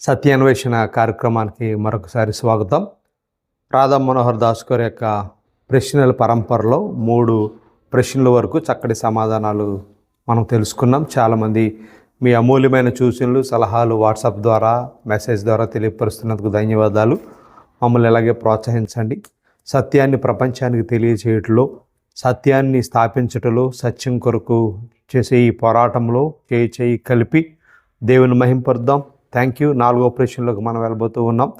సత్యాన్వేషణ కార్యక్రమానికి మరొకసారి స్వాగతం. రాధా మనోహర్ దాస్ గారి యొక్క ప్రశ్నల పరంపరలో మూడు ప్రశ్నల వరకు చక్కటి సమాధానాలు మనం తెలుసుకున్నాం. చాలామంది మీ అమూల్యమైన సూచనలు సలహాలు వాట్సాప్ ద్వారా మెసేజ్ ద్వారా తెలియపరుస్తున్నందుకు ధన్యవాదాలు. మమ్మల్ని ఇలాగే ప్రోత్సహించండి. సత్యాన్ని ప్రపంచానికి తెలియచేయటంలో సత్యాన్ని స్థాపించటంలో సత్యం కొరకు చేసే ఈ పోరాటంలో చేయి చేయి కలిపి దేవుని మహింపరుద్దాం థ్యాంక్ యూ. నాలుగో ప్రశ్నలోకి మనం వెళ్ళబోతూ ఉన్నాం.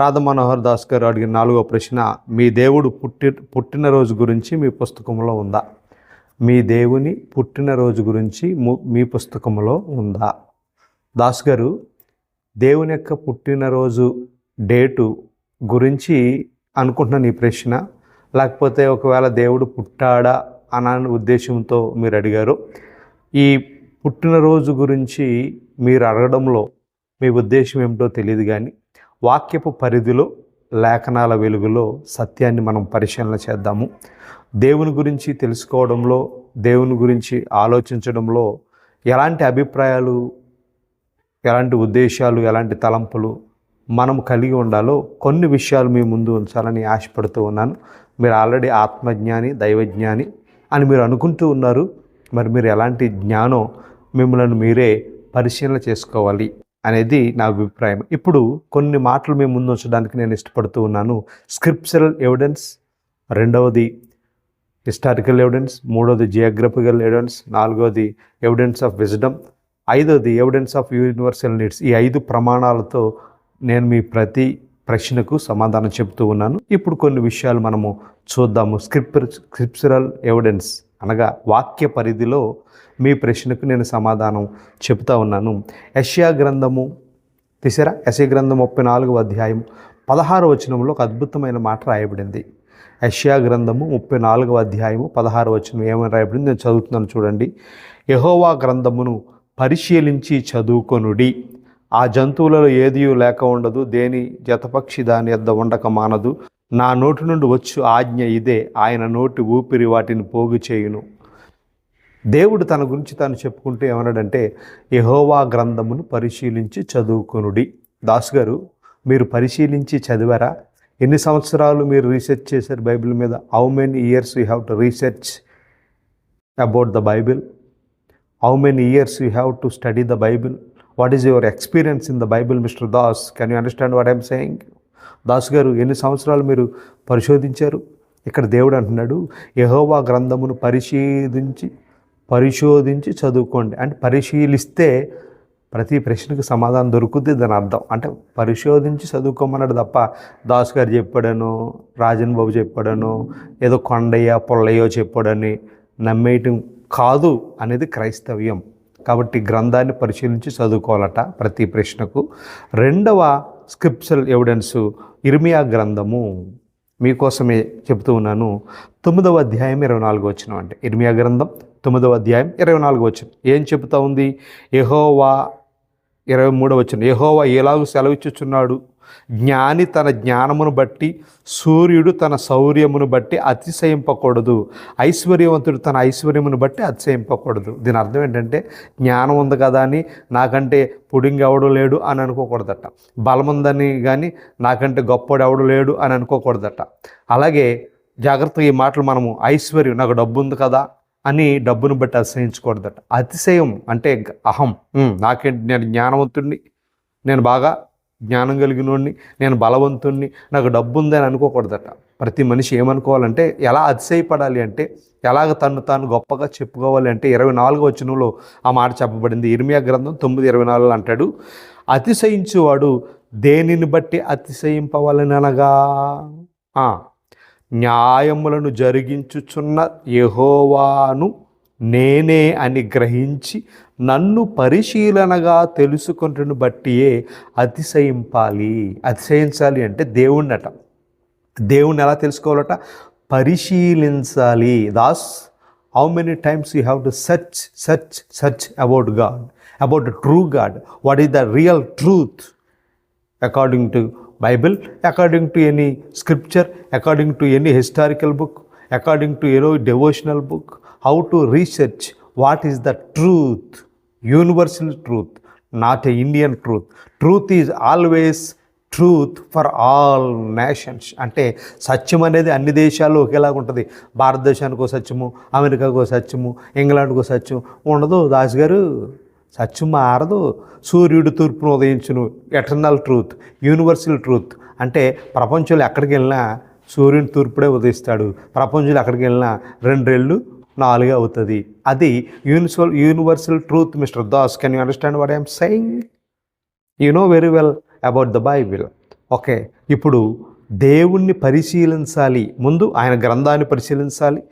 రాధ మనోహర్ దాస్ గారు అడిగిన నాలుగో ప్రశ్న మీ దేవుడు పుట్టి పుట్టినరోజు గురించి మీ పుస్తకంలో ఉందా? మీ దేవుని పుట్టినరోజు గురించి మీ పుస్తకంలో ఉందా? దాస్ గారు దేవుని యొక్క పుట్టినరోజు డేటు గురించి అనుకుంటున్నాను ఈ ప్రశ్న. లేకపోతే ఒకవేళ దేవుడు పుట్టాడా అన్న ఉద్దేశంతో మీరు అడిగారు. ఈ పుట్టినరోజు గురించి మీరు అడగడంలో మీ ఉద్దేశం ఏమిటో తెలియదు కానీ వాక్యపు పరిధిలో లేఖనాల వెలుగులో సత్యాన్ని మనం పరిశీలన చేద్దాము. దేవుని గురించి తెలుసుకోవడంలో దేవుని గురించి ఆలోచించడంలో ఎలాంటి అభిప్రాయాలు ఎలాంటి ఉద్దేశాలు ఎలాంటి తలంపులు మనం కలిగి ఉండాలో కొన్ని విషయాలు మీ ముందు ఉంచాలని ఆశపడుతూ ఉన్నాను. మీరు ఆల్రెడీ ఆత్మజ్ఞాని దైవజ్ఞాని అని మీరు అనుకుంటూ ఉన్నారు. మరి మీరు ఎలాంటి జ్ఞానం మిమ్మల్ని మీరే పరిశీలన చేసుకోవాలి. అనేది నా అభిప్రాయం. ఇప్పుడు కొన్ని మాటలు మేము ముందు ఉంచడానికి నేను ఇష్టపడుతూ ఉన్నాను. స్క్రిప్చరల్ ఎవిడెన్స్ రెండవది హిస్టారికల్ ఎవిడెన్స్ మూడవది జియోగ్రఫికల్ ఎవిడెన్స్ నాలుగవది ఎవిడెన్స్ ఆఫ్ విజ్డమ్ ఐదవది ఎవిడెన్స్ ఆఫ్ యూనివర్సల్ నీడ్స్ ఈ ఐదు ప్రమాణాలతో నేను మీ ప్రతి ప్రశ్నకు సమాధానం చెబుతూ ఉన్నాను. ఇప్పుడు కొన్ని విషయాలు మనము చూద్దాము. స్క్రిప్ స్క్రిప్చరల్ ఎవిడెన్స్ అనగా వాక్య పరిధిలో మీ ప్రశ్నకు నేను సమాధానం చెప్తా ఉన్నాను. యష్యా గ్రంథము తీసారా? యశ గ్రంథం ముప్పై నాలుగు అధ్యాయం పదహారు వచనంలో ఒక అద్భుతమైన మాట రాయబడింది. యష్యా గ్రంథము ముప్పై నాలుగవ అధ్యాయము పదహారు వచనం ఏమని రాయబడింది? నేను చదువుతున్నాను చూడండి. యహోవా గ్రంథమును పరిశీలించి చదువుకొనుడి. ఆ జంతువులలో ఏదియూ లేక ఉండదు. దేని జతపక్షి దాని యొద్ద ఉండక మానదు. నా నోటి నుండి వచ్చు ఆజ్ఞ ఇదే. ఆయన నోటి ఊపిరి వాటిని పోగు చేయును. దేవుడు తన గురించి తాను చెప్పుకుంటూ ఏమన్నాడంటే యహోవా గ్రంథమును పరిశీలించి చదువుకునుడి. దాస్ గారు మీరు పరిశీలించి చదివారా? ఎన్ని సంవత్సరాలు మీరు రీసెర్చ్ చేశారు బైబిల్ మీద? How many years you have to research about the Bible how many years you have to study the Bible what is your experience in the Bible mister Das can you understand what I'm saying Das garu ఎన్ని సంవత్సరాలు మీరు పరిశోధించారు? ఇక్కడ దేవుడు అంటున్నాడు యహోవా గ్రంథమును పరిశీలించి పరిశోధించి చదువుకోండి. అంటే పరిశీలిస్తే ప్రతి ప్రశ్నకు సమాధానం దొరుకుతుంది దాని అర్థం. అంటే పరిశోధించి చదువుకోమన్నాడు తప్ప దాస్ గారు చెప్పాడను రాజన్ బాబు చెప్పాడను ఏదో కొండయ్య పొల్లయ్యో చెప్పాడని నమ్మేయటం కాదు అనేది క్రైస్తవ్యం. కాబట్టి గ్రంథాన్ని పరిశీలించి చదువుకోవాలట ప్రతి ప్రశ్నకు. రెండవ స్క్రిప్చరల్ ఎవిడెన్సు ఇర్మియా గ్రంథము మీకోసమే చెబుతూ ఉన్నాను. తొమ్మిదవ అధ్యాయం ఇరవై నాలుగు వచ్చిన అంటే ఇర్మియా గ్రంథం తొమ్మిదవ అధ్యాయం ఇరవై నాలుగు వచ్చిన ఏం చెబుతా ఉంది? ఎహోవా ఇరవై మూడవ వచ్చిన యెహోవా ఎలాగూ సెలవిచ్చుచున్నాడు? జ్ఞాని తన జ్ఞానమును బట్టి సూర్యుడు తన శౌర్యమును బట్టి అతిశయింపకూడదు. ఐశ్వర్యవంతుడు తన ఐశ్వర్యమును బట్టి అతిశయింపకూడదు. దీని అర్థం ఏంటంటే జ్ఞానం ఉంది కదా అని నాకంటే పుడింగ్ ఎవడు లేడు అని అనుకోకూడదట. బలం ఉందని కానీ నాకంటే గొప్పడు ఎవడు లేడు అని అనుకోకూడదట. అలాగే జాగ్రత్తగా ఈ మాటలు మనము ఐశ్వర్యం నాకు డబ్బు ఉంది కదా అని డబ్బును బట్టి అతిశయించకూడదట అతిశయం అంటే అహం. నాకేంటి నేను జ్ఞానవంతుడిని నేను బాగా జ్ఞానం కలిగినోడిని నేను బలవంతుణ్ణి నాకు డబ్బు ఉందని అనుకోకూడదట. ప్రతి మనిషి ఏమనుకోవాలంటే ఎలా అతిశయపడాలి అంటే ఎలాగ తను తాను గొప్పగా చెప్పుకోవాలి అంటే ఇరవై నాలుగు వచనంలో ఆ మాట చెప్పబడింది. ఇర్మియా గ్రంథం తొమ్మిది ఇరవై నాలుగు అంటాడు అతిశయించువాడు దేనిని బట్టి అతిశయింపవాలని అనగా? న్యాయములను జరిగించుచున్న యెహోవాను నేనే అని గ్రహించి నన్ను పరిశీలనగా తెలుసుకుంటున్న బట్టియే అతిశయింపాలి. అతిశయించాలి అంటే దేవుణ్ణట. దేవుణ్ణి ఎలా తెలుసుకోవాలట? పరిశీలించాలి. Das how many times you have to search search search about God about true God what is the real truth according to Bible according to any scripture according to any historical book according to any devotional book how to research what is the truth universal truth not a Indian truth. Truth is always truth for all nations. అంటే సత్యం అనేది అన్ని దేశాల్లో ఒకేలాగా ఉంటుంది. భారతదేశానికో సత్యము అమెరికాకో సత్యము ఇంగ్లాండ్కో సత్యం ఉండదు. దాస్ గారు సత్యం మారదు. సూర్యుడు తూర్పును ఉదయించును. Eternal truth universal truth. అంటే ప్రపంచంలో ఎక్కడికి వెళ్ళినా సూర్యుని తూర్పుడే ఉదయిస్తాడు. ప్రపంచంలో ఎక్కడికి వెళ్ళినా రెండేళ్ళు నాలుగు అవుతుంది. అది universal universal truth mister Das can you understand what I'm saying you know very well about the Bible okay ఇప్పుడు దేవుణ్ణి పరిశీలించాలి. ముందు ఆయన గ్రంథాన్ని పరిశీలించాలి.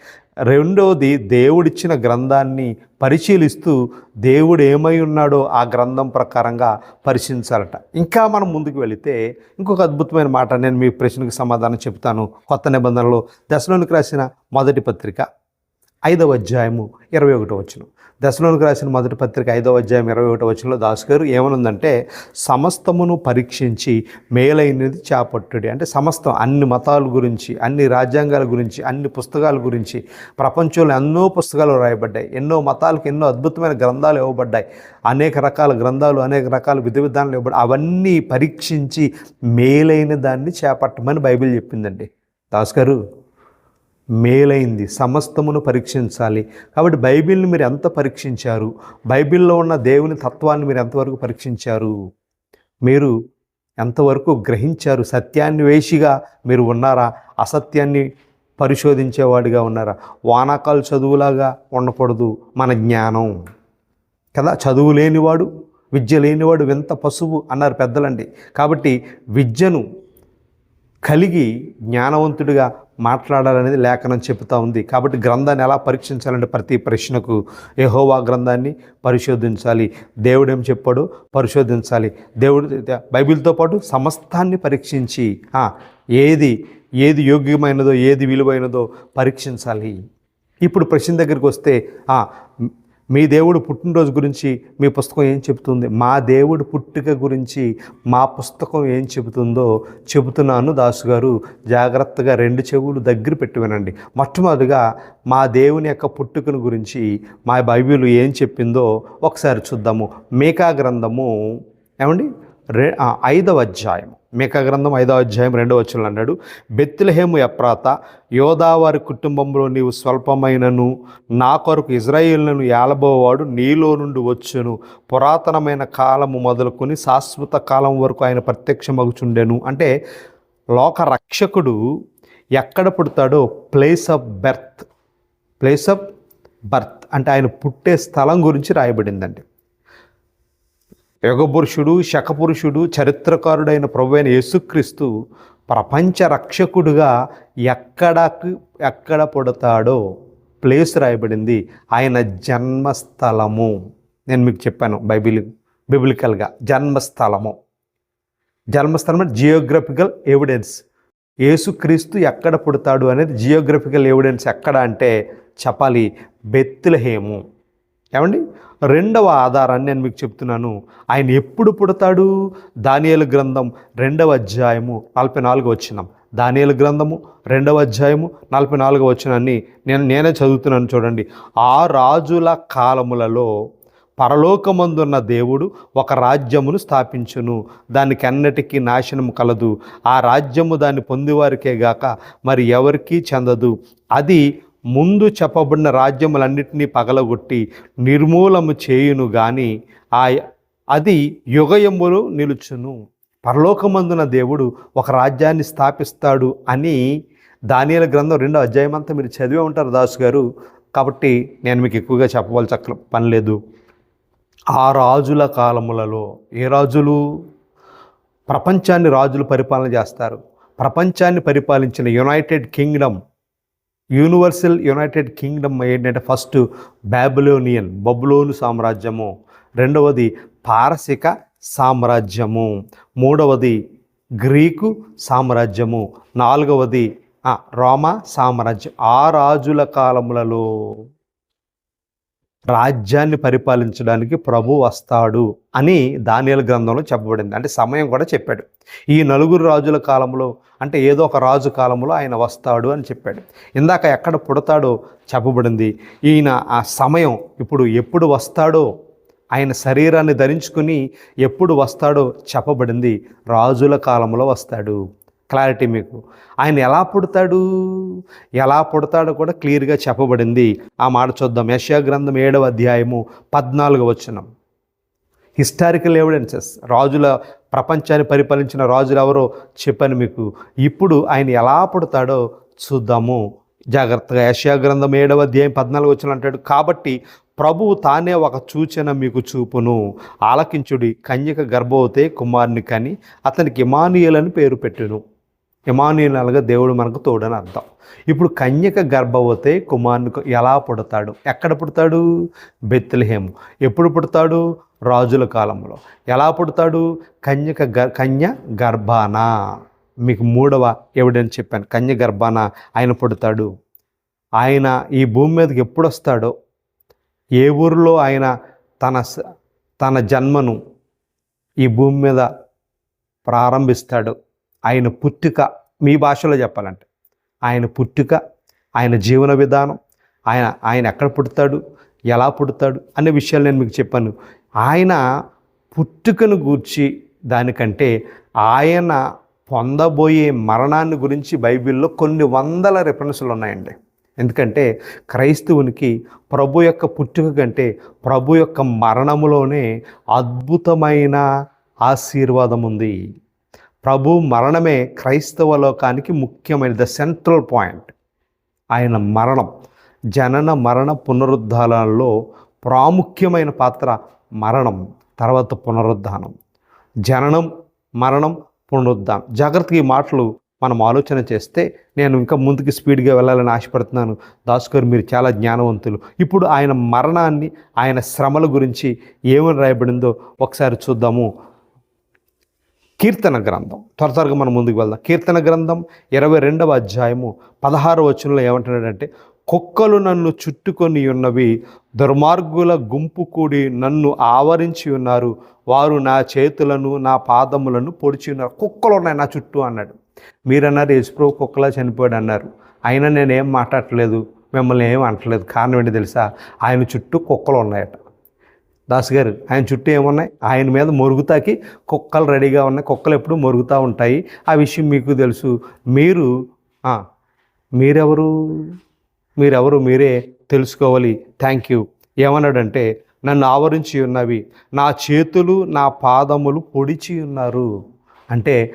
రెండోది దేవుడిచ్చిన గ్రంథాన్ని పరిశీలిస్తూ దేవుడు ఏమై ఉన్నాడో ఆ గ్రంథం ప్రకారంగా పరిశీలించాలట. ఇంకా మనం ముందుకు వెళితే ఇంకొక అద్భుతమైన మాట నేను మీ ప్రశ్నకు సమాధానం చెప్తాను కొత్త నిబంధనలో దశలోనికి రాసిన మొదటి పత్రిక ఐదవ అధ్యాయము ఇరవై ఒకటో వచ్చిన దశలోనికి రాసిన మొదటి పత్రిక ఐదవ అధ్యాయం ఇరవై ఒకటో వచ్చినలో దాస్ గారు ఏమనుందంటే సమస్తమును పరీక్షించి మేలైనది చేపట్టుడి. అంటే సమస్తం అన్ని మతాల గురించి అన్ని రాజ్యాంగాల గురించి అన్ని పుస్తకాల గురించి ప్రపంచంలో ఎన్నో పుస్తకాలు రాయబడ్డాయి ఎన్నో మతాలకు ఎన్నో అద్భుతమైన గ్రంథాలు ఇవ్వబడ్డాయి. అనేక రకాల గ్రంథాలు అనేక రకాల విధి విధానాలు ఇవ్వబడ్డాయి. అవన్నీ పరీక్షించి మేలైన దాన్ని చేపట్టమని బైబిల్ చెప్పిందండి. దాస్ గారు మేలైంది. సమస్తమును పరీక్షించాలి. కాబట్టి బైబిల్ని మీరు ఎంత పరీక్షించారు? బైబిల్లో ఉన్న దేవుని తత్వాన్ని మీరు ఎంతవరకు పరీక్షించారు? మీరు ఎంతవరకు గ్రహించారు? సత్యాన్ని వేసిగా మీరు ఉన్నారా? అసత్యాన్ని పరిశోధించేవాడిగా ఉన్నారా? వానాకాలు చదువులాగా ఉండకూడదు మన జ్ఞానం. కదా? చదువు లేనివాడు విద్య లేనివాడు వింత పశువు అన్నారు పెద్దలండి. కాబట్టి విద్యను కలిగి జ్ఞానవంతుడిగా మాట్లాడాలనేది లేఖనం చెబుతూ ఉంది. కాబట్టి గ్రంథాన్ని ఎలా పరీక్షించాలంటే ప్రతి ప్రశ్నకు యెహోవా గ్రంథాన్ని పరిశోధించాలి. దేవుడు ఏం చెప్పాడు? పరిశోధించాలి. దేవుడు బైబిల్తో పాటు సమస్తాన్ని పరీక్షించి ఏది ఏది యోగ్యమైనదో ఏది విలువైనదో పరీక్షించాలి. ఇప్పుడు ప్రశ్న దగ్గరికి వస్తే మీ దేవుడు పుట్టినరోజు గురించి మీ పుస్తకం ఏం చెబుతుంది? మా దేవుడు పుట్టుక గురించి మా పుస్తకం ఏం చెబుతుందో చెబుతున్నాను దాసు గారు జాగ్రత్తగా రెండు చెవులు దగ్గర పెట్టి వినండి. మొట్టమొదటిగా మా దేవుని యొక్క పుట్టుకను గురించి మా బైబిల్ ఏం చెప్పిందో ఒకసారి చూద్దాము. మేకా గ్రంథము ఏమండి? రే ఐదవ అధ్యాయం మేక గ్రంథం ఐదవ అధ్యాయం రెండవ వచ్చులు అన్నాడు బెత్తిలహేము ఎప్రాత యోదావారి కుటుంబంలో నీవు స్వల్పమైనను నా కొరకు ఇజ్రాయిల్ను ఏలబోవాడు నీలో నుండి వచ్చును. పురాతనమైన కాలము మొదలుకొని శాశ్వత కాలం వరకు ఆయన ప్రత్యక్షమగుచుండెను. అంటే లోక రక్షకుడు ఎక్కడ పుడతాడో place of birth place of birth. అంటే ఆయన పుట్టే స్థలం గురించి రాయబడిందండి. యుగపురుషుడు శకపురుషుడు చరిత్రకారుడైన ప్రభు అయిన యేసుక్రీస్తు ప్రపంచ రక్షకుడుగా ఎక్కడకు ఎక్కడ పుడతాడో ప్లేస్ రాయబడింది. ఆయన జన్మస్థలము. నేను మీకు చెప్పాను బైబిల్ బిబిలికల్గా జన్మస్థలము. జన్మస్థలం అంటే జియోగ్రఫికల్ ఎవిడెన్స్. యేసుక్రీస్తు ఎక్కడ పుడతాడు అనేది జియోగ్రఫికల్ ఎవిడెన్స్ ఎక్కడ అంటే చెప్పాలి బెత్తులహేము ఏమండి? రెండవ ఆధారాన్ని నేను మీకు చెప్తున్నాను. ఆయన ఎప్పుడు పుడతాడు? దానియేలు గ్రంథం రెండవ అధ్యాయము నలభై నాలుగు వచ్చినాం దానియేలు గ్రంథము రెండవ అధ్యాయము నలభై నాలుగు వచ్చినాన్ని నేను నేనే చదువుతున్నాను చూడండి. ఆ రాజుల కాలములలో పరలోకమందున్న దేవుడు ఒక రాజ్యమును స్థాపించును. దానికి అన్నిటికీ నాశనం కలదు. ఆ రాజ్యము దాన్ని పొందివారికే గాక మరి ఎవరికీ చెందదు. అది ముందు చెప్పబడిన రాజ్యములన్నింటినీ పగలగొట్టి నిర్మూలము చేయును గాని ఆ అది యుగయములు నిలుచును. పరలోకమందున దేవుడు ఒక రాజ్యాన్ని స్థాపిస్తాడు అని దానియల గ్రంథం రెండో అధ్యాయం అంతా మీరు చదివే ఉంటారు దాసు గారు కాబట్టి నేను మీకు ఎక్కువగా చెప్పవలసి అక్కడ పని లేదు. ఆ రాజుల కాలములలో ఏ రాజులు? ప్రపంచాన్ని రాజులు పరిపాలన చేస్తారు. ప్రపంచాన్ని పరిపాలించిన united kingdom universal united kingdom ఏంటంటే ఫస్ట్ బాబులోనియన్ బబులోను సామ్రాజ్యము. రెండవది పారసిక సామ్రాజ్యము. మూడవది గ్రీకు సామ్రాజ్యము. నాలుగవది రోమా సామ్రాజ్యం. ఆ రాజుల కాలములలో. రాజ్యాన్ని పరిపాలించడానికి ప్రభు వస్తాడు అని దానియల గ్రంథంలో చెప్పబడింది. అంటే సమయం కూడా చెప్పాడు. ఈ నలుగురు రాజుల కాలంలో అంటే ఏదో ఒక రాజు కాలంలో ఆయన వస్తాడు అని చెప్పాడు. ఇందాక ఎక్కడ పుడతాడో చెప్పబడింది. ఈయన ఆ సమయం ఇప్పుడు ఎప్పుడు వస్తాడో ఆయన శరీరాన్ని ధరించుకుని ఎప్పుడు వస్తాడో చెప్పబడింది. రాజుల కాలంలో వస్తాడు. క్లారిటీ మీకు. ఆయన ఎలా పుడతాడు? ఎలా పుడతాడో కూడా క్లియర్గా చెప్పబడింది. ఆ మాట చూద్దాం. యశ్యా గ్రంథం ఏడవ అధ్యాయము పద్నాలుగు వచనం. Historical evidences. రాజుల ప్రపంచాన్ని పరిపాలించిన రాజులు ఎవరో చెప్పాను మీకు. ఇప్పుడు ఆయన ఎలా పుడతాడో చూద్దాము. జాగ్రత్తగా. యశా గ్రంథం ఏడవ అధ్యాయం పద్నాలుగు వచ్చిన అంటాడు. కాబట్టి ప్రభువు తానే ఒక సూచన మీకు చూపును. ఆలకించుడి కన్యక గర్భవతే కుమారుని కానీ అతనికి ఇమానుయల్ అని పేరు పెట్టును. ఇమానుయనల్గా దేవుడు మనకు తోడని అర్థం. ఇప్పుడు కన్యక గర్భవతే కుమారునికి ఎలా పుడతాడు? ఎక్కడ పుడతాడు? బెత్లహేము. ఎప్పుడు పుడతాడు? రాజుల కాలంలో. ఎలా పుడతాడు? కన్యక గర్ కన్య గర్భాన. మీకు మూడవ ఎవిడెన్స్ చెప్పాను. కన్య గర్భాన ఆయన పుడతాడు. ఆయన ఈ భూమి మీదకి ఎప్పుడు వస్తాడో? ఏ ఊరిలో ఆయన తన స- తన జన్మను ఈ భూమి మీద ప్రారంభిస్తాడు? ఆయన పుట్టుక మీ భాషలో చెప్పాలంటే. ఆయన పుట్టుక ఆయన జీవన విధానం ఆయన ఆయన ఎక్కడ పుడతాడు ఎలా పుడతాడు అనే విషయాలు నేను మీకు చెప్పాను. ఆయన పుట్టుకను గూర్చి దానికంటే ఆయన పొందబోయే మరణాన్ని గురించి బైబిల్లో కొన్ని వందల రిఫరెన్స్లు ఉన్నాయండి. ఎందుకంటే క్రైస్తవునికి ప్రభు యొక్క పుట్టుక కంటే ప్రభు యొక్క మరణములోనే అద్భుతమైన ఆశీర్వాదం ఉంది. ప్రభు మరణమే క్రైస్తవ లోకానికి ముఖ్యమైన ద సెంట్రల్ పాయింట్ ఆయన మరణం జనన మరణ పునరుద్ధానాల్లో ప్రాముఖ్యమైన పాత్ర మరణం తర్వాత పునరుద్ధానం. జననం మరణం పునరుద్ధానం. జాగ్రత్తగా ఈ మాటలు మనం ఆలోచన చేస్తే నేను ఇంకా ముందుకు స్పీడ్గా వెళ్ళాలని ఆశపడుతున్నాను. దాస్ మీరు చాలా జ్ఞానవంతులు. ఇప్పుడు ఆయన మరణాన్ని ఆయన శ్రమల గురించి ఏమని రాయబడిందో ఒకసారి చూద్దాము. కీర్తన గ్రంథం. త్వర త్వరగా మనం ముందుకు వెళ్దాం. కీర్తన గ్రంథం ఇరవై రెండవ అధ్యాయము పదహారు వచనంలో ఏమంటున్నాడంటే కుక్కలు నన్ను చుట్టుకొని ఉన్నవి దుర్మార్గుల గుంపు కూడి నన్ను ఆవరించి ఉన్నారు. వారు నా చేతులను నా పాదములను పొడిచి ఉన్నారు. కుక్కలు ఉన్నాయి నా చుట్టూ అన్నాడు. మీరన్నారు యశ్ప్రో కుక్కలా చనిపోయాడు అన్నారు. అయినా నేనేం మాట్లాడట్లేదు మిమ్మల్ని ఏం అంటలేదు కారణం ఏంటి తెలుసా? ఆయన చుట్టూ కుక్కలు ఉన్నాయట. దాస్ గారు ఆయన చుట్టూ ఏమున్నాయి? ఆయన మీద మొరుగుతాకి కుక్కలు రెడీగా ఉన్నాయి. కుక్కలు ఎప్పుడు మొరుగుతూ ఉంటాయి. ఆ విషయం మీకు తెలుసు. మీరు మీరెవరు? మీరెవరు? మీరే తెలుసుకోవాలి. Thank you. ఏమన్నాడంటే నన్ను ఆవరించి ఉన్నవి నా చేతులు నా పాదములు పొడిచి ఉన్నారు. అంటే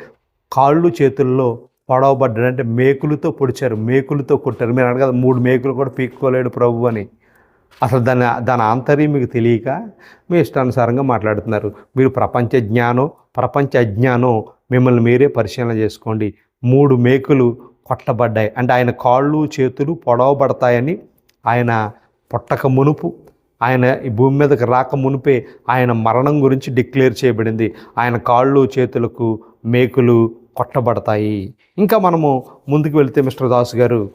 కాళ్ళు చేతుల్లో పొడవబడ్డాడు. అంటే మేకులతో పొడిచారు. మేకులతో కొట్టారు. మీరు అనగా మూడు మేకులు కూడా పీక్కోలేడు ప్రభు అని. అసలు దాని దాని ఆంతర్యం మీకు తెలియక మీ ఇష్టానుసారంగా మాట్లాడుతున్నారు. మీరు ప్రపంచ జ్ఞానం ప్రపంచ అజ్ఞానం మిమ్మల్ని మీరే పరిశీలన చేసుకోండి. మూడు మేకులు కొట్టబడ్డాయి. అంటే ఆయన కాళ్ళు చేతులు పొడవబడతాయని ఆయన పొట్టక మునుపు ఆయన ఈ భూమి మీదకి రాక మునిపే ఆయన మరణం గురించి డిక్లేర్ చేయబడింది. ఆయన కాళ్ళు చేతులకు మేకులు కొట్టబడతాయి. ఇంకా మనము ముందుకు వెళితే మిస్టర్ దాస్ గారు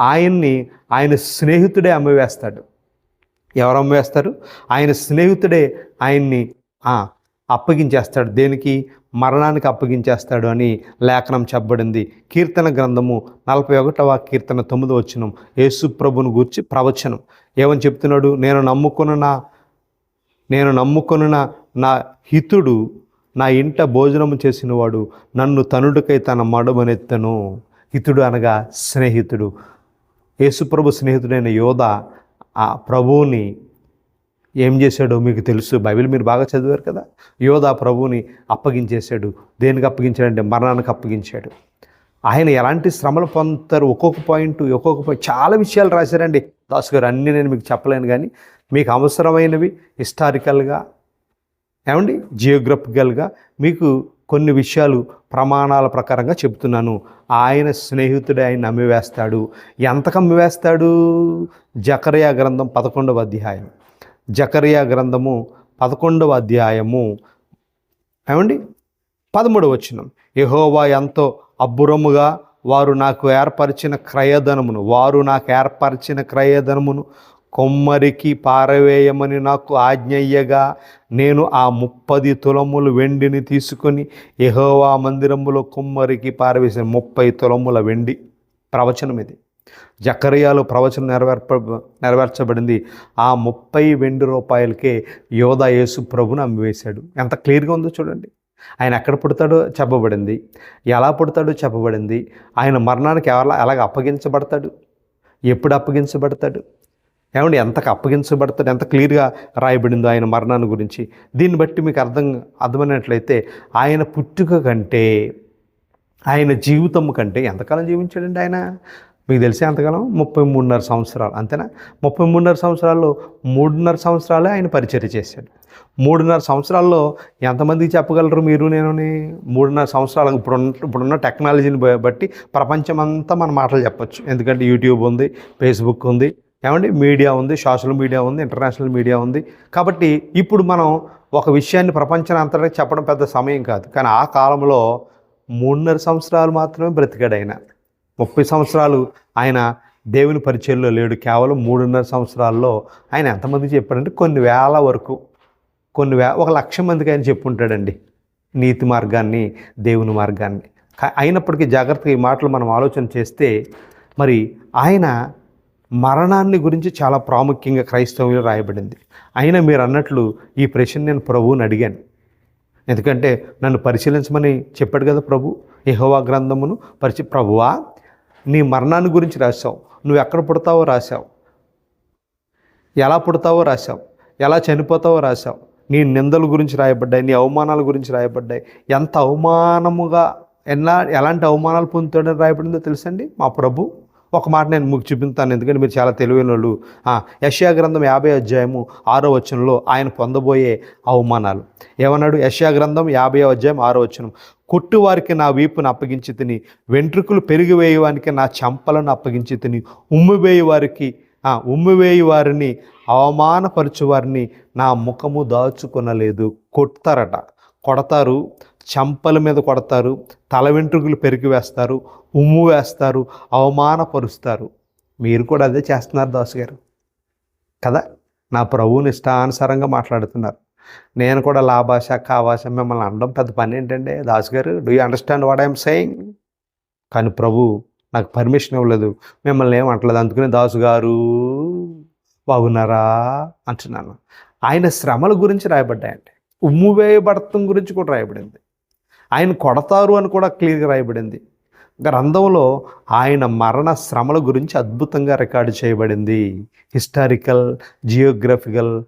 ఆయన్ని ఆయన స్నేహితుడే అమ్మివేస్తాడు. ఎవరు అమ్మేస్తారు? ఆయన స్నేహితుడే ఆయన్ని అప్పగించేస్తాడు. దేనికి? మరణానికి అప్పగించేస్తాడు అని లేఖనం చెప్పబడింది. కీర్తన గ్రంథము నలభై ఒకటవ కీర్తన తొమ్మిది వచ్చినం యేసు ప్రభుని గూర్చి ప్రవచనం. ఏమని చెప్తున్నాడు? నేను నమ్ముకున్న నేను నమ్ముకున్న నా హితుడు నా ఇంట భోజనము చేసినవాడు నన్ను తనుడికై తన మడమనెత్తను హితుడు అనగా స్నేహితుడు. యేసుప్రభు స్నేహితుడైన యోధ ఆ ప్రభువుని ఏం చేశాడో మీకు తెలుసు. బైబిల్ మీరు బాగా చదివారు కదా? యోధ ప్రభువుని అప్పగించేశాడు. దేనికి అప్పగించాడంటే మరణానికి అప్పగించాడు. ఆయన ఎలాంటి శ్రమలు పొందుతారు? ఒక్కొక్క పాయింట్ ఒక్కొక్క పాయింట్. చాలా విషయాలు రాశారండి. దాస్ గారు అన్నీ నేను మీకు చెప్పలేను కానీ మీకు అవసరమైనవి హిస్టారికల్గా ఏమండి? జియోగ్రఫికల్గా మీకు కొన్ని విషయాలు ప్రమాణాల ప్రకారంగా చెప్తున్నాను ఆయన స్నేహితుడే ఆయన అమ్మివేస్తాడు ఎంత కమ్మివేస్తాడు జకరియా గ్రంథం పదకొండవ అధ్యాయం. జకరియా గ్రంథము పదకొండవ అధ్యాయము. ఏమండి? పదమూడవ వచ్చినం యహోవా ఎంతో అబ్బురముగా వారు నాకు ఏర్పరిచిన క్రయధనమును వారు నాకు ఏర్పరిచిన క్రయధనమును కొమ్మరికి పారవేయమని నాకు ఆజ్ఞయ్యగా. నేను ఆ ముప్పది తులములు వెండిని తీసుకొని యహోవా మందిరములో కొమ్మరికి పారవేసిన ముప్పై తులముల వెండి ప్రవచనం ఇది. జకరియాలో ప్రవచనం నెరవేర్ప నెరవేర్చబడింది. ఆ ముప్పై వెండి రూపాయలకే యోధా యేసు ప్రభుని అమ్మివేశాడు. ఎంత క్లియర్గా ఉందో చూడండి. ఆయన ఎక్కడ పుడతాడో చెప్పబడింది. ఎలా పుడతాడో చెప్పబడింది. ఆయన మరణానికి ఎలా ఎలాగ అప్పగించబడతాడు? ఎప్పుడు అప్పగించబడతాడు? ఏమండి ఎంత అప్పగించబడతాడు ఎంత క్లియర్గా రాయబడిందో ఆయన మరణాన్ని గురించి. దీన్ని బట్టి మీకు అర్థం అర్థమైనట్లయితే ఆయన పుట్టుక కంటే ఆయన జీవితం కంటే ఎంతకాలం జీవించాడండి ఆయన? మీకు తెలిసే ఎంతకాలం ముప్పై మూడున్నర సంవత్సరాలు అంతేనా? ముప్పై మూడున్నర సంవత్సరాల్లో మూడున్నర సంవత్సరాలే ఆయన పరిచర్య చేశాడు. మూడున్నర సంవత్సరాల్లో ఎంతమందికి చెప్పగలరు మీరు నేను మూడున్నర సంవత్సరాలు ఇప్పుడు ఇప్పుడున్న టెక్నాలజీని బట్టి ప్రపంచం అంతా మన మాటలు చెప్పచ్చు. ఎందుకంటే యూట్యూబ్ ఉంది ఫేస్బుక్ ఉంది. ఏమండి? మీడియా ఉంది సోషల్ మీడియా ఉంది ఇంటర్నేషనల్ మీడియా ఉంది. కాబట్టి ఇప్పుడు మనం ఒక విషయాన్ని ప్రపంచం అంతటా చెప్పడం పెద్ద సమయం కాదు. కానీ ఆ కాలంలో మూడున్నర సంవత్సరాలు మాత్రమే బ్రతికాడు ఆయన. ముప్పై సంవత్సరాలు ఆయన దేవుని పరిచయంలో లేడు. కేవలం మూడున్నర సంవత్సరాల్లో ఆయన ఎంతమందికి చెప్పాడంటే కొన్ని వేల వరకు కొన్ని వే ఒక లక్ష మందికి ఆయన చెప్పుంటాడండి. నీతి మార్గాన్ని దేవుని మార్గాన్ని. అయినప్పటికీ జాగ్రత్తగా ఈ మాటలు మనం ఆలోచన చేస్తే మరి ఆయన మరణాన్ని గురించి చాలా ప్రాముఖ్యంగా క్రైస్తవంలో రాయబడింది. అయినా మీరు అన్నట్లు ఈ ప్రశ్న నేను ప్రభువుని అడిగాను. ఎందుకంటే నన్ను పరిశీలించమని చెప్పాడు కదా ప్రభు యహోవా గ్రంథమును పరిచి ప్రభువా నీ మరణాన్ని గురించి రాశావు. నువ్వు ఎక్కడ పుడతావో రాశావు. ఎలా పుడతావో రాశావు. ఎలా చనిపోతావో రాశావు. నీ నిందల గురించి రాయబడ్డాయి నీ అవమానాల గురించి రాయబడ్డాయి. ఎంత అవమానముగా ఎలా ఎలాంటి అవమానాలు పొందుతాడని రాయబడిందో తెలుసండి మా ప్రభు? ఒక మాట నేను మీకు చూపిస్తాను. ఎందుకంటే మీరు చాలా తెలివైన వాళ్ళు యశ్యా గ్రంథం యాభై అధ్యాయము ఆరో వచనంలో ఆయన పొందబోయే అవమానాలు. ఏమన్నాడు? యశ్యా గ్రంథం యాభై అధ్యాయం ఆరో వచనం. కొట్టువారికి నా వీపును అప్పగించి తిని వెంట్రుకలు పెరిగివేయవానికి నా చెంపలను అప్పగించి తిని ఉమ్మివేయి వారికి ఉమ్మివేయి వారిని అవమానపరచు వారిని నా ముఖము దాచుకొనలేదు. కొడతారట. కొడతారు. చంపల మీద కొడతారు తల వెంట్రుకలు పెరిగి వేస్తారు ఉమ్ము వేస్తారు అవమానపరుస్తారు. మీరు కూడా అదే చేస్తున్నారు దాసు గారు కదా? నా ప్రభువుని ఇష్టానుసారంగా మాట్లాడుతున్నారు. నేను కూడా లాభాష కావాష మిమ్మల్ని అనడం పెద్ద పని ఏంటంటే దాసు గారు do you understand what I'm saying కానీ ప్రభు నాకు పర్మిషన్ ఇవ్వలేదు. మిమ్మల్ని ఏమంటలేదు అందుకనే దాసు గారు బాగున్నారా? అంటున్నాను. ఆయన శ్రమల గురించి రాయబడ్డాయండి. ఉమ్ము వేయబడటం గురించి కూడా రాయబడింది. ఆయన కొడతారు అని కూడా క్లియర్గా రాయబడింది. గ్రంథంలో ఆయన మరణ శ్రమల గురించి అద్భుతంగా రికార్డు చేయబడింది. హిస్టారికల్ జియోగ్రఫికల్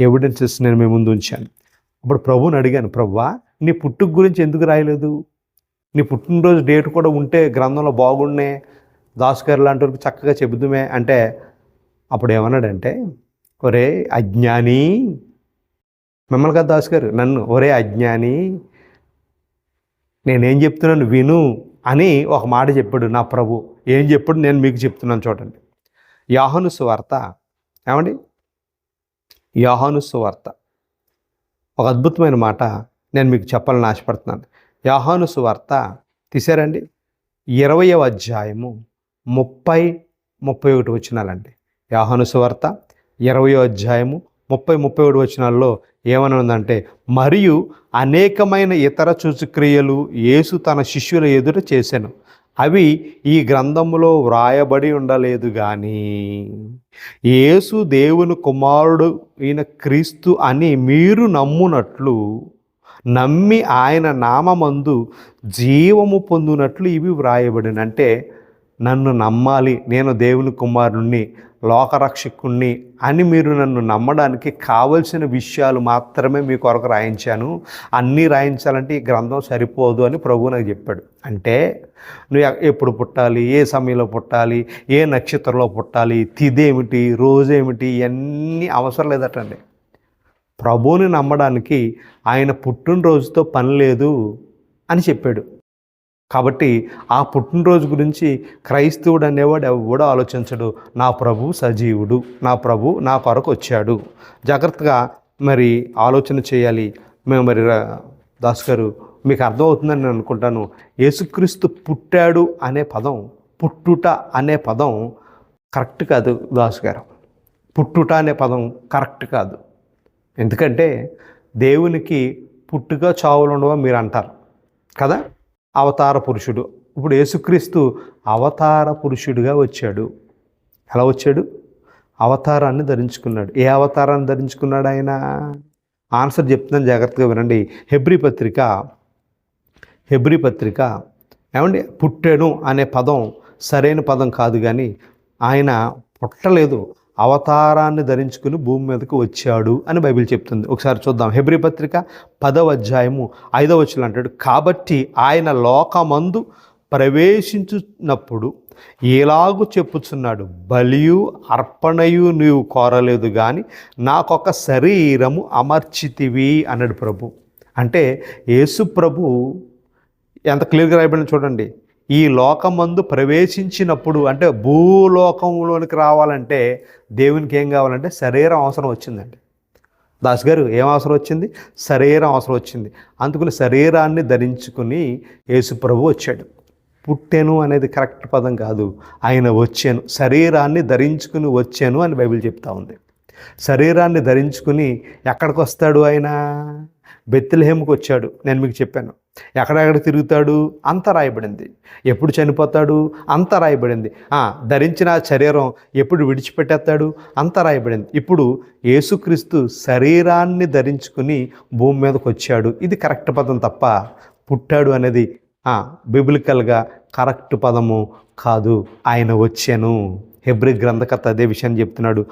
ఎవిడెన్సెస్ నేను మీ ముందు ఉంచాను. అప్పుడు ప్రభుని అడిగాను ప్రభువా నీ పుట్టుక గురించి ఎందుకు రాయలేదు? నీ పుట్టినరోజు డేట్ కూడా ఉంటే గ్రంథంలో బాగుండే దాసుగారు లాంటి వారికి చక్కగా చెబుతుమే అంటే అప్పుడు ఏమన్నాడంటే ఒరే అజ్ఞాని మిమ్మల్ని కదా దాస్ నన్ను ఒరే అజ్ఞాని నేనేం చెప్తున్నాను విను అని ఒక మాట చెప్పాడు నా ప్రభు. ఏం చెప్పాడు నేను మీకు చెప్తున్నాను చూడండి. యాహను సువార్త ఏమండి? యాహాను సువార్త. ఒక అద్భుతమైన మాట నేను మీకు చెప్పాలని ఆశపడుతున్నాను. యాహాను సువార్త తీసారండి ఇరవయవ అధ్యాయము ముప్పై ముప్పై ఒకటి వచ్చినాలండి. యాహాను సువార్త ఇరవయో అధ్యాయము ముప్పై ముప్పై ఏడు వచనాల్లో ఏమని ఉందంటే మరియు అనేకమైన ఇతర సూచక్రియలు యేసు తన శిష్యుల ఎదుట చేశాను అవి ఈ గ్రంథములో వ్రాయబడి ఉండలేదు కానీ యేసు దేవుని కుమారుడు ఈయన క్రీస్తు అని మీరు నమ్మునట్లు నమ్మి ఆయన నామమందు జీవము పొందునట్లు ఇవి వ్రాయబడిన అంటే నన్ను నమ్మాలి నేను దేవుని కుమారుణ్ణి లోకరక్షకుణ్ణి అని మీరు నన్ను నమ్మడానికి కావలసిన విషయాలు మాత్రమే మీ కొరకు రాయించాను. అన్నీ రాయించాలంటే ఈ గ్రంథం సరిపోదు అని ప్రభు నాకు చెప్పాడు. అంటే నువ్వు ఎప్పుడు పుట్టాలి ఏ సమయంలో పుట్టాలి ఏ నక్షత్రంలో పుట్టాలి తిదేమిటి రోజేమిటి ఇవన్నీ అవసరం లేదటండి. ప్రభువుని నమ్మడానికి ఆయన పుట్టినరోజుతో పని లేదు అని చెప్పాడు. కాబట్టి ఆ పుట్టినరోజు గురించి క్రైస్తవుడు అనేవాడు ఎవడో ఆలోచించడు. నా ప్రభు సజీవుడు. నా ప్రభు నా కొరకు వచ్చాడు. జాగ్రత్తగా మరి ఆలోచన చేయాలి. మేము మరి రా- దాస్ గారు మీకు అర్థమవుతుందని నేను అనుకుంటాను. యేసుక్రీస్తు పుట్టాడు అనే పదం పుట్టుట అనే పదం కరెక్ట్ కాదు దాస్ గారు పుట్టుట అనే పదం కరెక్ట్ కాదు. ఎందుకంటే దేవునికి పుట్టుక చావులు ఉండవా మీరు అంటారు. కదా? అవతార పురుషుడు. ఇప్పుడు యేసుక్రీస్తు అవతార పురుషుడిగా వచ్చాడు. ఎలా వచ్చాడు? అవతారాన్ని ధరించుకున్నాడు. ఏ అవతారాన్ని ధరించుకున్నాడు ఆయన? ఆన్సర్ చెప్తున్నాను జాగ్రత్తగా వినండి. హెబ్రి పత్రిక హెబ్రి పత్రిక. ఏమండి? పుట్టాను అనే పదం సరైన పదం కాదు కానీ ఆయన పుట్టలేదు. అవతారాన్ని ధరించుకుని భూమి మీదకు వచ్చాడు అని బైబిల్ చెప్తుంది. ఒకసారి చూద్దాం. హెబ్రి పత్రిక పదవ అధ్యాయము ఐదవ వచ్చిన అంటాడు కాబట్టి ఆయన లోకమందు ప్రవేశించున్నప్పుడు ఎలాగూ చెప్పుచున్నాడు బలియు అర్పణయు నీవు కోరలేదు కానీ నాకొక శరీరము అమర్చితివి అన్నాడు ప్రభు. అంటే యేసు ప్రభు ఎంత క్లియర్గా రాయబడిన చూడండి. ఈ లోకమందు ప్రవేశించినప్పుడు అంటే భూలోకంలోనికి రావాలంటే దేవునికి ఏం కావాలంటే శరీరం అవసరం వచ్చిందండి. దాస్ గారు ఏం అవసరం వచ్చింది? శరీరం అవసరం వచ్చింది. అందుకని శరీరాన్ని ధరించుకుని యేసు ప్రభు వచ్చాడు. పుట్టాను అనేది కరెక్ట్ పదం కాదు. ఆయన వచ్చాను. శరీరాన్ని ధరించుకుని వచ్చాను అని బైబిల్ చెప్తా ఉంది. శరీరాన్ని ధరించుకుని ఎక్కడికి వస్తాడు ఆయన? బెత్తిలహేముకి వచ్చాడు. నేను మీకు చెప్పాను. ఎక్కడెక్కడ తిరుగుతాడు? అంత రాయబడింది. ఎప్పుడు చనిపోతాడు? అంత రాయబడింది. ధరించిన శరీరం ఎప్పుడు విడిచిపెట్టేస్తాడు? అంత రాయబడింది. ఇప్పుడు యేసుక్రీస్తు శరీరాన్ని ధరించుకుని భూమి మీదకి వచ్చాడు. ఇది కరెక్ట్ పదం తప్ప పుట్టాడు అనేది బిబిలికల్గా కరెక్ట్ పదము కాదు. ఆయన వచ్చాను. హెబ్రి గ్రంథకర్త అదే విషయాన్ని చెప్తున్నాడు.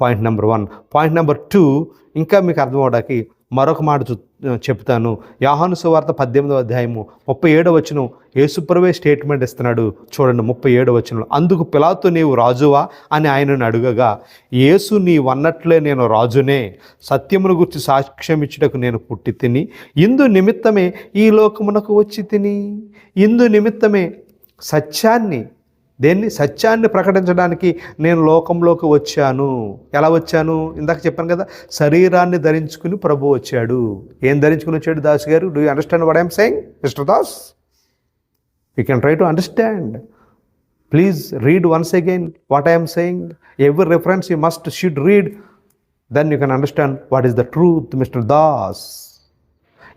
Point number one. Point number two ఇంకా మీకు అర్థం అవడానికి మరొక మాట చూ చెప్తాను. యాహాను సువార్త పద్దెనిమిదవ అధ్యాయము ముప్పై ఏడవ వచనం యేసుప్రవే స్టేట్మెంట్ ఇస్తున్నాడు. చూడండి ముప్పై ఏడవ వచనంలో అందుకు పిలాతో నీవు రాజువా? అని ఆయనను అడుగగా యేసు నీవన్నట్లే నేను రాజునే. సత్యమును గురించి సాక్ష్యం ఇచ్చుటకు నేను పుట్టి తిని ఇందు నిమిత్తమే ఈ లోకమునకు వచ్చి తిని ఇందు నిమిత్తమే సత్యాన్ని దేన్ని? సత్యాన్ని ప్రకటించడానికి నేను లోకంలోకి వచ్చాను. ఎలా వచ్చాను? ఇందాక చెప్పాను కదా శరీరాన్ని ధరించుకుని ప్రభు వచ్చాడు. ఏం ధరించుకుని వచ్చాడు దాస్ గారు? Do you understand what I'm saying mister Das you can try to understand please read once again what I'm saying every reference you must should read then you can understand what is the truth mister Das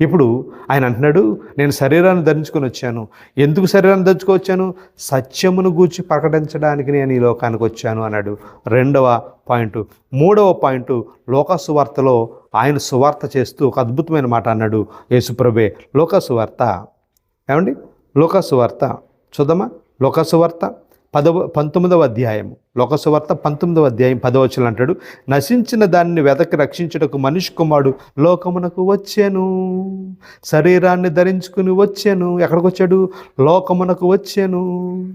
ఇప్పుడు ఆయన అంటున్నాడు నేను శరీరాన్ని ధరించుకొని వచ్చాను. ఎందుకు శరీరాన్ని ధరించుకొని వచ్చాను? సత్యమును గూర్చి ప్రకటించడానికి నేను ఈ లోకానికి వచ్చాను అన్నాడు. రెండవ పాయింట్. మూడవ పాయింట్ లోక సువార్తలో ఆయన సువార్త చేస్తూ ఒక అద్భుతమైన మాట అన్నాడు యేసుప్రభే. లోక సువార్త. ఏమండి? లోక సువార్త. చూద్దామా? లోక సువార్త. పదవ పంతొమ్మిదవ అధ్యాయం లోకసువార్త పంతొమ్మిదవ అధ్యాయం పదవచనం అంటాడు నశించిన దాన్ని వెతకి రక్షించుటకు మనిషి కుమారుడు లోకమునకు వచ్చాను. శరీరాన్ని ధరించుకుని వచ్చాను. ఎక్కడికి వచ్చాడు? లోకమునకు వచ్చాను.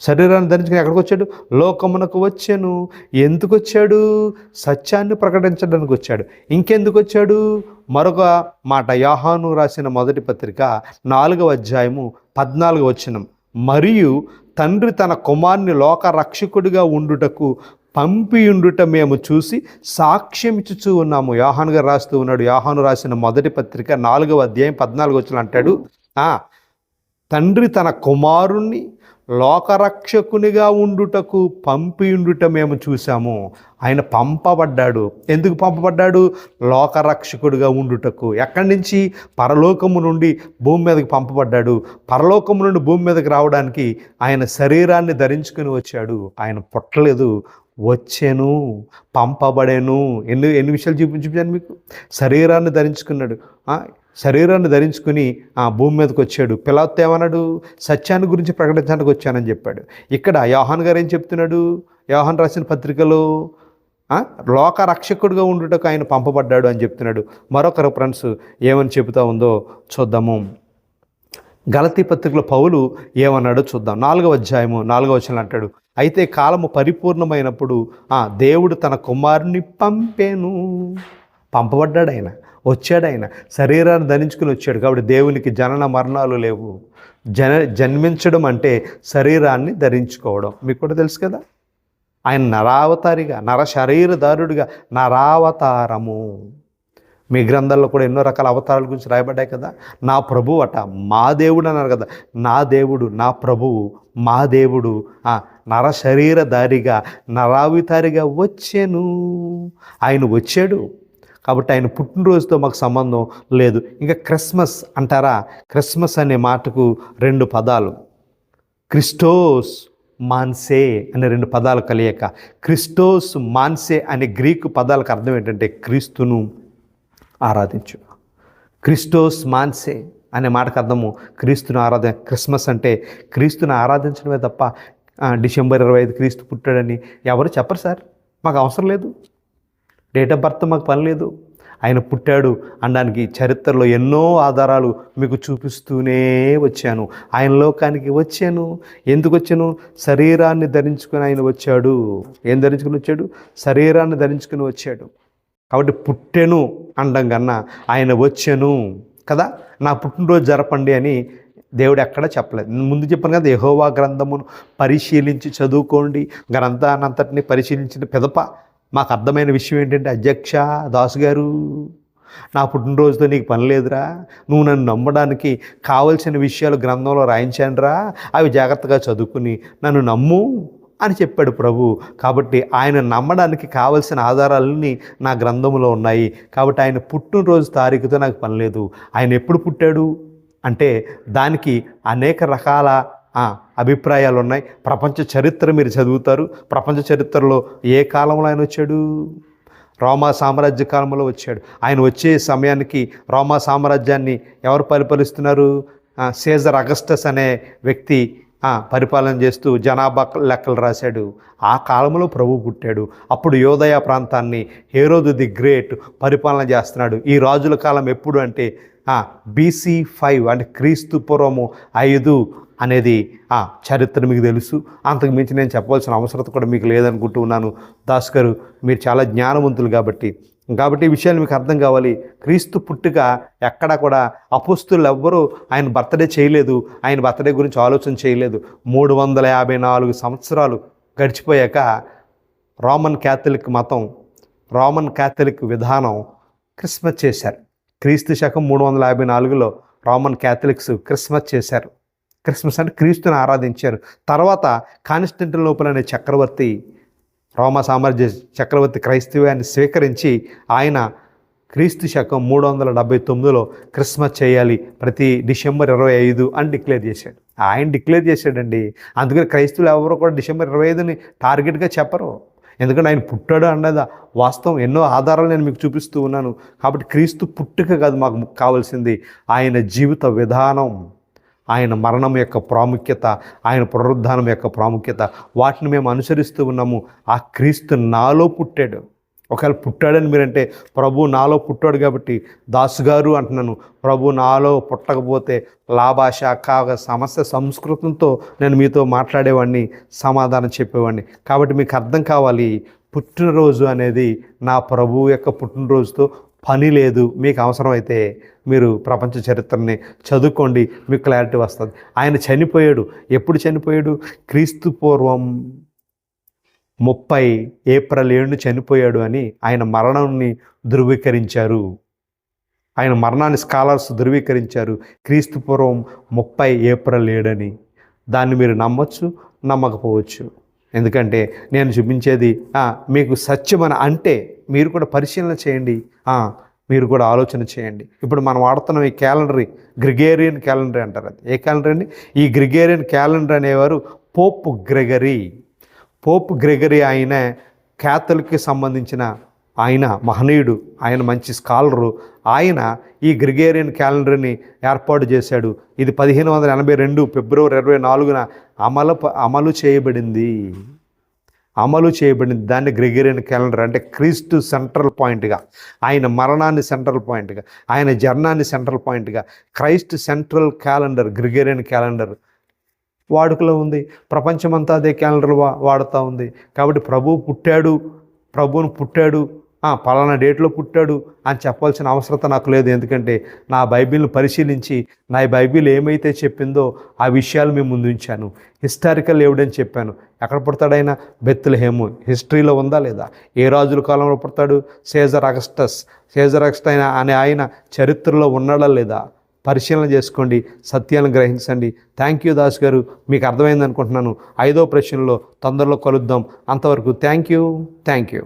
శరీరాన్ని ధరించుకుని ఎక్కడికి వచ్చాడు? లోకమునకు వచ్చాను. ఎందుకు వచ్చాడు? సత్యాన్ని ప్రకటించడానికి వచ్చాడు. ఇంకెందుకు వచ్చాడు? మరొక మాట యాహాను రాసిన మొదటి పత్రిక నాలుగవ అధ్యాయము పద్నాలుగు వచ్చినం మరియు తండ్రి తన కుమార్ని లోక రక్షకుడిగా ఉండుటకు పంపియుండుట మేము చూసి సాక్ష్యం ఇచ్చుచూ ఉన్నాము. యోహాను గారు రాస్తూ ఉన్నాడు. యోహాను రాసిన మొదటి పత్రిక నాలుగవ అధ్యాయం పద్నాలుగు వచ్చిన అంటాడు తండ్రి తన కుమారుణ్ణి లోకరక్షకునిగా ఉండుటకు పంపియుండుట మేము చూసాము ఆయన పంపబడ్డాడు. ఎందుకు పంపబడ్డాడు? లోకరక్షకుడిగా ఉండుటకు. ఎక్కడి నుంచి? పరలోకము నుండి భూమి మీదకి పంపబడ్డాడు. పరలోకము నుండి భూమి మీదకి రావడానికి ఆయన శరీరాన్ని ధరించుకుని వచ్చాడు. ఆయన పుట్టలేదు. వచ్చాను పంపబడాను. ఎన్ని ఎన్ని విషయాలు చూపించాను మీకు? శరీరాన్ని ధరించుకున్నాడు. శరీరాన్ని ధరించుకుని ఆ భూమి మీదకి వచ్చాడు. పిలాత్ ఏమన్నాడు? సత్యాన్ని గురించి ప్రకటించడానికి వచ్చానని చెప్పాడు. ఇక్కడ యోహాన్ గారు ఏం చెప్తున్నాడు? యోహాన్ రాసిన పత్రికలో లోక రక్షకుడిగా ఉండుటకు ఆయన పంపబడ్డాడు అని చెప్తున్నాడు. మరొక రిఫరెన్స్ ఏమని చెబుతా ఉందో చూద్దాము. గలతీ పత్రికలో పౌలు ఏమన్నాడో చూద్దాం. నాలుగవ అధ్యాయము నాలుగవ వచనం అంటాడు అయితే కాలము పరిపూర్ణమైనప్పుడు ఆ దేవుడు తన కుమారుని పంపేను. పంపబడ్డాడు ఆయన. వచ్చాడు ఆయన శరీరాన్ని ధరించుకుని వచ్చాడు కాబట్టి దేవునికి జనన మరణాలు లేవు. జన జన్మించడం అంటే శరీరాన్ని ధరించుకోవడం. మీకు కూడా తెలుసు కదా? ఆయన నరావతారిగా నర శరీరదారుడిగా నరావతారము. మీ గ్రంథాల్లో కూడా ఎన్నో రకాల అవతారాల గురించి రాయబడ్డాయి కదా? నా ప్రభు అట మా దేవుడు అన్నారు కదా? నా దేవుడు నా ప్రభువు మా దేవుడు నర శరీరధారిగా నరావితారిగా వచ్చాను. ఆయన వచ్చాడు. కాబట్టి ఆయన పుట్టినరోజుతో మాకు సంబంధం లేదు. ఇంకా క్రిస్మస్ అంటారా? క్రిస్మస్ అనే మాటకు రెండు పదాలు. క్రిస్టోస్ మాన్సే అనే రెండు పదాలు కలియక. క్రిస్టోస్ మాన్సే అనే గ్రీకు పదాలకు అర్థం ఏంటంటే క్రీస్తును ఆరాధించు. క్రిస్టోస్ మాన్సే అనే మాటకు అర్థము క్రీస్తును ఆరాధన క్రిస్మస్ అంటే క్రీస్తును ఆరాధించడమే తప్ప డిసెంబర్ ఇరవై ఐదు క్రీస్తు పుట్టాడని ఎవరు చెప్పరు సార్? మాకు అవసరం లేదు. డేట్ ఆఫ్ బర్త్ మాకు పని లేదు ఆయన పుట్టాడు అనడానికి చరిత్రలో ఎన్నో ఆధారాలు మీకు చూపిస్తూనే వచ్చాను. ఆయన లోకానికి వచ్చాను. ఎందుకు వచ్చాను? శరీరాన్ని ధరించుకొని ఆయన వచ్చాడు. ఏం ధరించుకుని వచ్చాడు? శరీరాన్ని ధరించుకుని వచ్చాడు. కాబట్టి పుట్టెను అనడం కన్నా ఆయన వచ్చాను కదా? నా పుట్టినరోజు జరపండి అని దేవుడు ఎక్కడ చెప్పలేదు. ముందు చెప్పాను కదా యహోవా గ్రంథమును పరిశీలించి చదువుకోండి. గ్రంథానంతటిని పరిశీలించిన పిదప మాకు అర్థమైన విషయం ఏంటంటే అధ్యక్ష దాసు గారు నా పుట్టినరోజుతో నీకు పని లేదురా. నువ్వు నన్ను నమ్మడానికి కావలసిన విషయాలు గ్రంథంలో రాయించానురా. అవి జాగ్రత్తగా చదువుకుని నన్ను నమ్ము అని చెప్పాడు ప్రభు. కాబట్టి ఆయన నమ్మడానికి కావలసిన ఆధారాలన్నీ నా గ్రంథంలో ఉన్నాయి. కాబట్టి ఆయన పుట్టినరోజు తారీఖుతో నాకు పని లేదు. ఆయన ఎప్పుడు పుట్టాడు? అంటే దానికి అనేక రకాల అభిప్రాయాలు ఉన్నాయి ప్రపంచ చరిత్ర మీరు చదువుతారు. ప్రపంచ చరిత్రలో ఏ కాలంలో ఆయన వచ్చాడు? రోమా సామ్రాజ్య కాలంలో వచ్చాడు. ఆయన వచ్చే సమయానికి రోమా సామ్రాజ్యాన్ని ఎవరు పరిపాలిస్తున్నారు? సేజర్ సీజర్ అగస్టస్ అనే వ్యక్తి పరిపాలన చేస్తూ జనాభా లెక్కలు రాశాడు. ఆ కాలంలో ప్రభు పుట్టాడు. అప్పుడు యోదయ ప్రాంతాన్ని హేరోదు ది గ్రేట్ పరిపాలన చేస్తున్నాడు. ఈ రాజుల కాలం ఎప్పుడు అంటే బీసీ ఫైవ్ అంటే క్రీస్తు పూర్వము ఐదు అనేది ఆ, చరిత్ర మీకు తెలుసు. అంతకు మించి నేను చెప్పవలసిన అవసరం కూడా మీకు లేదనుకుంటూ ఉన్నాను. దాస్ గారు మీరు చాలా జ్ఞానవంతులు కాబట్టి. కాబట్టి ఈ విషయాలు మీకు అర్థం కావాలి. క్రీస్తు పుట్టుక ఎక్కడా కూడా అపుస్తులు ఎవ్వరూ ఆయన బర్త్డే చేయలేదు. ఆయన బర్త్డే గురించి ఆలోచన చేయలేదు. మూడు వందల యాభై నాలుగు సంవత్సరాలు గడిచిపోయాక రోమన్ క్యాథలిక్ మతం రోమన్ క్యాథలిక్ విధానం క్రిస్మస్ చేశారు. క్రీస్తు శకం మూడు వందల యాభై నాలుగులో రోమన్ క్యాథలిక్స్ క్రిస్మస్ చేశారు. క్రిస్మస్ అంటే క్రీస్తుని ఆరాధించారు. తర్వాత కాన్స్టంటినోపుల్ అనే చక్రవర్తి రోమా సామ్రాజ్య చక్రవర్తి క్రైస్తవ్యాన్ని స్వీకరించి ఆయన క్రీస్తు శకం మూడు వందల డెబ్బై తొమ్మిదిలో క్రిస్మస్ చేయాలి ప్రతి డిసెంబర్ ఇరవై ఐదు అని డిక్లేర్ చేశాడు. ఆయన డిక్లేర్ చేశాడండి. అందుకని క్రైస్తవులు ఎవరు కూడా డిసెంబర్ ఇరవై ఐదుని టార్గెట్గా చెప్పరు. ఎందుకంటే ఆయన పుట్టాడు అన్నది వాస్తవం. ఎన్నో ఆధారాలు నేను మీకు చూపిస్తూ ఉన్నాను. కాబట్టి క్రీస్తు పుట్టుక కాదు మాకు కావాల్సింది. ఆయన జీవిత విధానం. ఆయన మరణం యొక్క ప్రాముఖ్యత ఆయన పునరుద్ధానం యొక్క ప్రాముఖ్యత వాటిని మేము అనుసరిస్తూ ఉన్నాము. ఆ క్రీస్తు నాలో పుట్టాడు. ఒకవేళ పుట్టాడని మీరంటే ప్రభు నాలో పుట్టాడు కాబట్టి దాసు గారు అంటున్నాను ప్రభు నాలో పుట్టకపోతే లాభాష కాగ సమస్య సంస్కృతంతో నేను మీతో మాట్లాడేవాడిని సమాధానం చెప్పేవాడిని. కాబట్టి మీకు అర్థం కావాలి పుట్టినరోజు అనేది నా ప్రభువు యొక్క పుట్టినరోజుతో పని లేదు మీకు అవసరమైతే మీరు ప్రపంచ చరిత్రని చదువుకోండి మీకు క్లారిటీ వస్తుంది. ఆయన చనిపోయాడు. ఎప్పుడు చనిపోయాడు? క్రీస్తు పూర్వం ముప్పై ఏప్రిల్ ఏడును చనిపోయాడు అని ఆయన మరణాన్ని ధృవీకరించారు. ఆయన మరణాన్ని స్కాలర్స్ ధృవీకరించారు క్రీస్తు పూర్వం ముప్పై ఏప్రిల్ ఏడని. దాన్ని మీరు నమ్మొచ్చు నమ్మకపోవచ్చు. ఎందుకంటే నేను చూపించేది మీకు సత్యమని అంటే మీరు కూడా పరిశీలన చేయండి. మీరు కూడా ఆలోచన చేయండి. ఇప్పుడు మనం వాడుతున్న ఈ క్యాలెండర్ గ్రిగేరియన్ క్యాలెండర్ అంటారు అది. ఏ క్యాలెండర్ అండి? ఈ గ్రిగేరియన్ క్యాలెండర్ అనేవారు పోప్ గ్రెగరీ. పోప్ గ్రెగరీ ఆయన క్యాథలిక్కి సంబంధించిన ఆయన మహనీయుడు ఆయన మంచి స్కాలరు. ఆయన ఈ గ్రిగేరియన్ క్యాలెండర్ని ఏర్పాటు చేశాడు. ఇది పదిహేను వందల ఎనభై రెండు ఫిబ్రవరి ఇరవై నాలుగున అమలు అమలు చేయబడింది. అమలు చేయబడింది. దాన్ని గ్రెగరియన్ క్యాలెండర్ అంటే క్రీస్తు సెంట్రల్ పాయింట్గా ఆయన మరణాన్ని సెంట్రల్ పాయింట్గా ఆయన జర్నాన్ని సెంట్రల్ పాయింట్గా Christ central calendar Gregorian calendar వాడుకలో ఉంది. ప్రపంచమంతా అదే క్యాలెండర్ వా వాడుతూ ఉంది. కాబట్టి ప్రభు పుట్టాడు ప్రభువును పుట్టాడు పలానా డేట్లో పుట్టాడు అని చెప్పాల్సిన అవసరత నాకు లేదు. ఎందుకంటే నా బైబిల్ని పరిశీలించి నా బైబిల్ ఏమైతే చెప్పిందో ఆ విషయాలు మేము ముందు ఉంచాను. హిస్టారికల్ ఎవిడెన్స్ చెప్పాను. ఎక్కడ పుడతాడైనా బెత్తులహేము హిస్టరీలో ఉందా లేదా? ఏ రాజుల కాలంలో పుడతాడు? సేజర్ అగస్టస్. సేజర్ అగస్ట్ అయిన అనే ఆయన చరిత్రలో ఉన్నాడా లేదా? పరిశీలన చేసుకోండి సత్యాలను గ్రహించండి. థ్యాంక్ యూ దాస్ గారు. మీకు అర్థమైంది అనుకుంటున్నాను. ఐదో ప్రశ్నలో తొందరలో కలుద్దాం. అంతవరకు థ్యాంక్ యూ థ్యాంక్ యూ